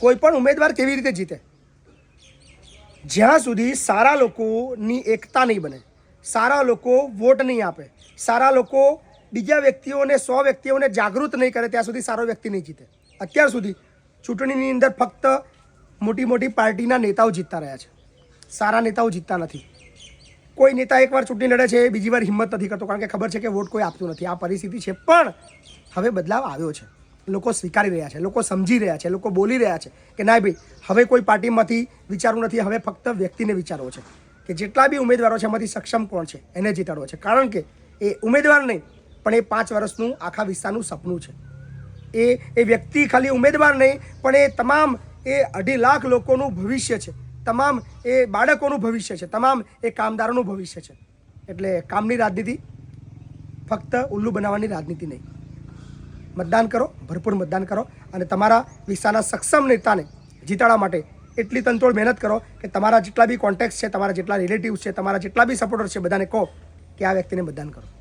કોઈ પણ ઉમેદવાર કેવી રીતે જીતે? જ્યાં સુધી સારા લોકોની એકતા નહીં બને, સારા લોકો વોટ નહીં આપે, સારા લોકો બીજા વ્યક્તિઓને, સો વ્યક્તિઓને જાગૃત નહીં કરે, ત્યાં સુધી સારો વ્યક્તિ નહીં જીતે. અત્યાર સુધી ચૂંટણીની અંદર ફક્ત મોટી મોટી પાર્ટીના નેતાઓ જીતતા રહ્યા છે. સારા નેતાઓ જીતતા નથી. કોઈ નેતા એકવાર ચૂંટણી લડે છે બીજી વાર હિંમત નથી કરતો, કારણ કે ખબર છે કે વોટ કોઈ આપતું નથી. આ પરિસ્થિતિ છે, પણ હવે બદલાવ આવ્યો છે. લોકો સ્વીકારી રહ્યા છે, લોકો સમજી રહ્યા છે, લોકો બોલી રહ્યા છે કે ના ભાઈ, હવે કોઈ પાર્ટીમાંથી વિચારવું નથી, હવે ફક્ત વ્યક્તિને વિચારવો છે કે જેટલા બી ઉમેદવારો છે, એમાંથી સક્ષમ કોણ છે, એને જીતાડવો છે. કારણ કે એ ઉમેદવાર નહીં, પણ એ પાંચ વર્ષનું આખા વિસ્તારનું સપનું છે. એ એ વ્યક્તિ ખાલી ઉમેદવાર નહીં, પણ એ તમામ એ અઢી લાખ લોકોનું ભવિષ્ય છે, તમામ એ બાળકોનું ભવિષ્ય છે, તમામ એ કામદારોનું ભવિષ્ય છે. એટલે કામની રાજનીતિ ફક્ત ઉલ્લુ બનાવવાની રાજનીતિ નહીં. મતદાન કરો, ભરપૂર મતદાન કરો અને તમારા વિસ્તારના સક્ષમ નેતાને જીતાડવા માટે એટલી તંતોડ મહેનત કરો કે તમારા જેટલા બી કોન્ટેક્ટ છે, તમારા જેટલા રિલેટિવ્સ છે, તમારા જેટલા બી સપોર્ટર છે, બધાને કહો કે આ વ્યક્તિને મતદાન કરો.